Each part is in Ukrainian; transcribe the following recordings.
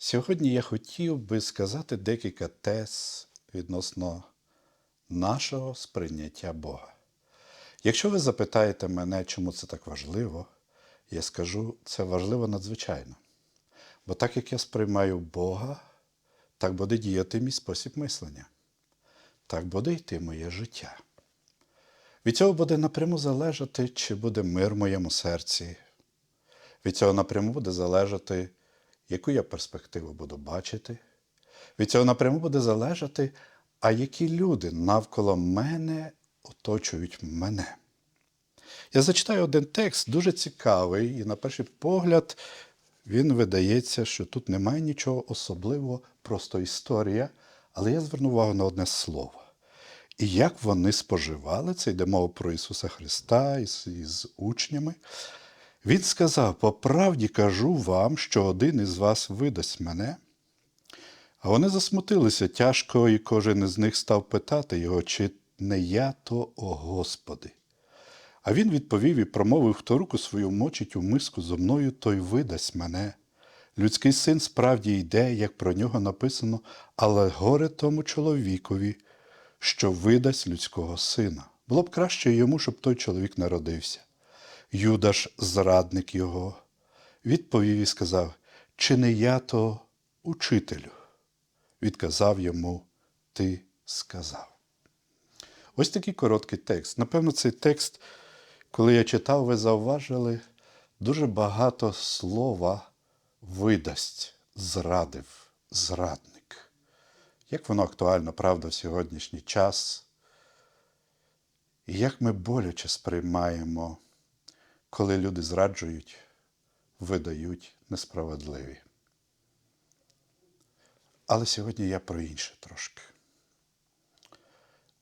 Сьогодні я хотів би сказати декілька тез відносно нашого сприйняття Бога. Якщо ви запитаєте мене, чому це так важливо, я скажу, це важливо надзвичайно. Бо так як я сприймаю Бога, так буде діяти мій спосіб мислення, так буде йти моє життя. Від цього буде напряму залежати, чи буде мир в моєму серці. Від цього напряму буде залежати, яку я перспективу буду бачити. Від цього напряму буде залежати, а які люди навколо мене оточують мене. Я зачитаю один текст, дуже цікавий, і на перший погляд він видається, що тут немає нічого особливого, просто історія, але я зверну увагу на одне слово. І як вони споживали, це йде мова про Ісуса Христа із, із учнями. Він сказав: по правді кажу вам, що один із вас видасть мене. А вони засмутилися тяжко, і кожен із них став питати його, чи не я то, о Господи. А він відповів і промовив, хто руку свою мочить у миску зо мною, той видасть мене. Людський син справді йде, як про нього написано, але горе тому чоловікові, що видасть людського сина. Було б краще йому, щоб той чоловік народився. Юда ж, зрадник його, відповів і сказав: Чи не я то учителю? Відказав йому, ти сказав. Ось такий короткий текст. Напевно, цей текст, коли я читав, ви зауважили, дуже багато слова видасть, зрадив, зрадник. Як воно актуально, правда, в сьогоднішній час? І як ми боляче сприймаємо, коли люди зраджують, видають несправедливі. Але сьогодні я про інше трошки.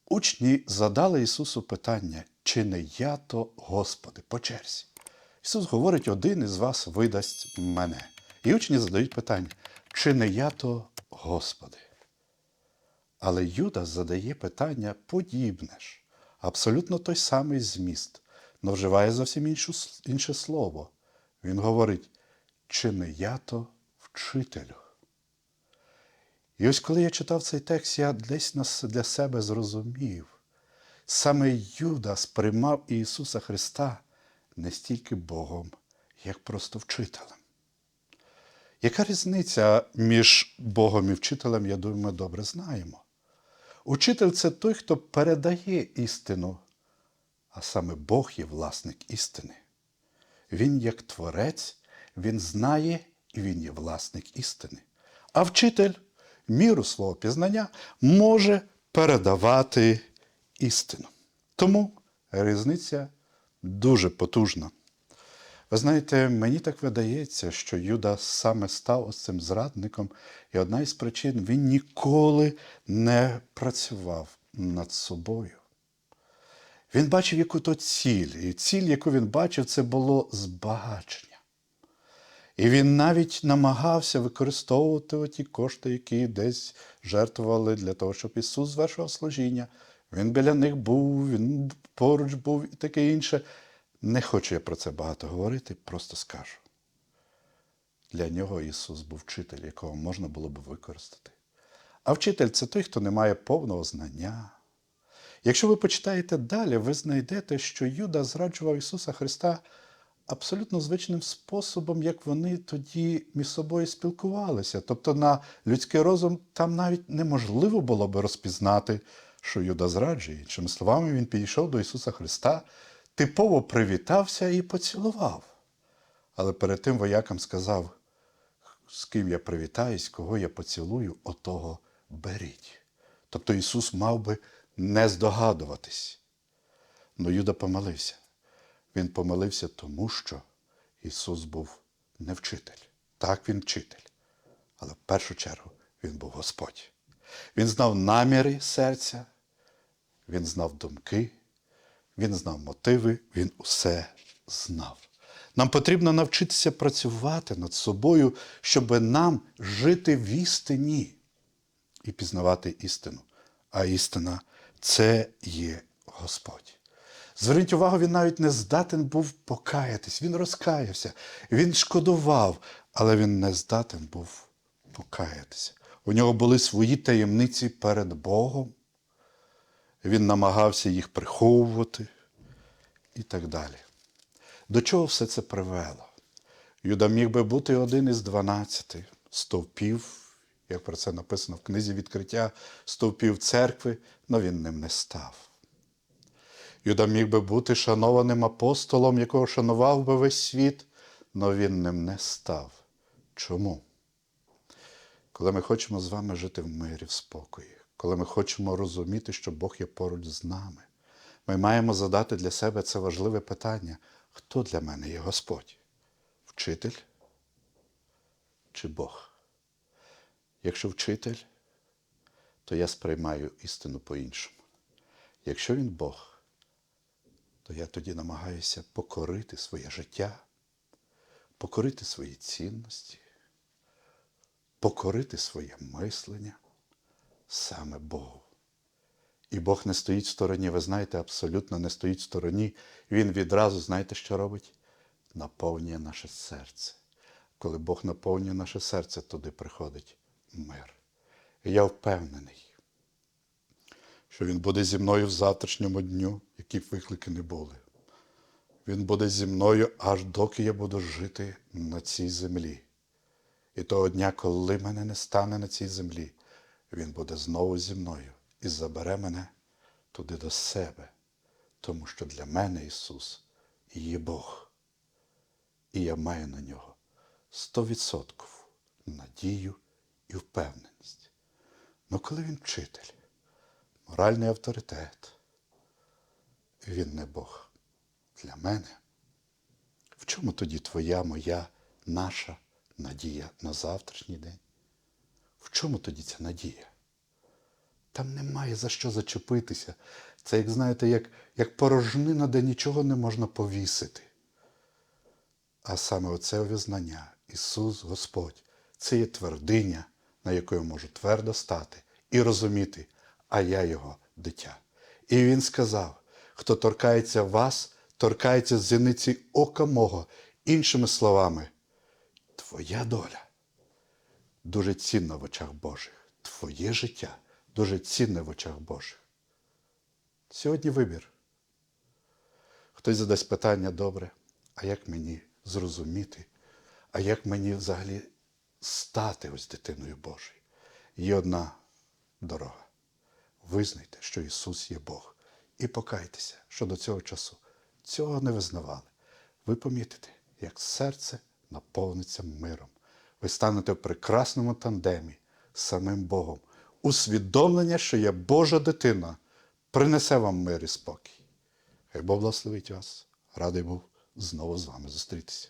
Учні задали Ісусу питання, чи не я то Господи, по черзі. Ісус говорить, один із вас видасть мене. І учні задають питання, чи не я то Господи. Але Юда задає питання подібне ж, абсолютно той самий зміст, але вживає зовсім іншу, інше слово. Він говорить, чи не я то вчителю. І ось коли я читав цей текст, я десь для себе зрозумів, саме Юда сприймав Ісуса Христа не стільки Богом, як просто вчителем. Яка різниця між Богом і вчителем, я думаю, ми добре знаємо. Учитель це той, хто передає істину, а саме Бог є власник істини. Він, як творець, він знає і він є власник істини. А вчитель міру свого пізнання може передавати істину. Тому різниця дуже потужна. Ви знаєте, мені так видається, що Юда саме став ось цим зрадником, і одна із причин він ніколи не працював над собою. Він бачив яку то ціль, і ціль, яку він бачив, це було збагачення. І він навіть намагався використовувати ті кошти, які десь жертвували для того, щоб Ісус звершував служіння. Він біля них був, він поруч був і таке інше. Не хочу я про це багато говорити, просто скажу. Для нього Ісус був вчитель, якого можна було б використати. А вчитель це той, хто не має повного знання. Якщо ви почитаєте далі, ви знайдете, що Юда зраджував Ісуса Христа абсолютно звичним способом, як вони тоді між собою спілкувалися. Тобто на людський розум там навіть неможливо було би розпізнати, що Юда зраджує. Іншими словами, він підійшов до Ісуса Христа, типово привітався і поцілував. Але перед тим воякам сказав, з ким я привітаюсь, кого я поцілую, отого беріть. Тобто Ісус мав би не здогадуватись. Но Юда помилився. Він помилився тому, що Ісус був не вчитель. Так, Він вчитель. Але в першу чергу Він був Господь. Він знав наміри серця, Він знав думки, Він знав мотиви, Він усе знав. Нам потрібно навчитися працювати над собою, щоб нам жити в істині і пізнавати істину. А істина це є Господь. Зверніть увагу, він навіть не здатен був покаятись. Він розкаявся, він шкодував, але він не здатен був покаятися. У нього були свої таємниці перед Богом. Він намагався їх приховувати і так далі. До чого все це привело? Юда міг би бути один із дванадцяти стовпів, як про це написано в книзі відкриття стовпів церкви, але він ним не став. Юда міг би бути шанованим апостолом, якого шанував би весь світ, але він ним не став. Чому? Коли ми хочемо з вами жити в мирі, в спокої, коли ми хочемо розуміти, що Бог є поруч з нами, ми маємо задати для себе це важливе питання: хто для мене є Господь? Вчитель чи Бог? Якщо вчитель, то я сприймаю істину по-іншому. Якщо він Бог, то я тоді намагаюся покорити своє життя, покорити свої цінності, покорити своє мислення саме Богу. І Бог не стоїть в стороні, ви знаєте, абсолютно не стоїть в стороні. Він відразу, знаєте, що робить? Наповнює наше серце. Коли Бог наповнює наше серце, туди приходить мир. І я впевнений, що Він буде зі мною в завтрашньому дню, які б виклики не були. Він буде зі мною аж доки я буду жити на цій землі. І того дня, коли мене не стане на цій землі, Він буде знову зі мною і забере мене туди до себе, тому що для мене Ісус є Бог. І я маю на нього стовідсоткову надію і впевненість. Ну коли він вчитель, моральний авторитет, він не Бог для мене. В чому тоді твоя, моя, наша надія на завтрашній день? В чому тоді ця надія? Там немає за що зачепитися. Це, як знаєте, як, як порожнина, де нічого не можна повісити. А саме оце визнання Ісус Господь це є твердиня, на яку я можу твердо стати і розуміти, а я Його дитя. І Він сказав: хто торкається вас, торкається зіниці ока мого. Іншими словами, твоя доля дуже цінна в очах Божих. Твоє життя дуже цінне в очах Божих. Сьогодні вибір. Хтось задасть питання добре, а як мені зрозуміти, а як мені взагалі стати ось дитиною Божою? Є одна дорога. Визнайте, що Ісус є Бог. І покайтеся, що до цього часу цього не визнавали. Ви помітите, як серце наповниться миром. Ви станете в прекрасному тандемі з самим Богом. Усвідомлення, що я Божа дитина, принесе вам мир і спокій. Хай Бог благословить вас. Радий був знову з вами зустрітися.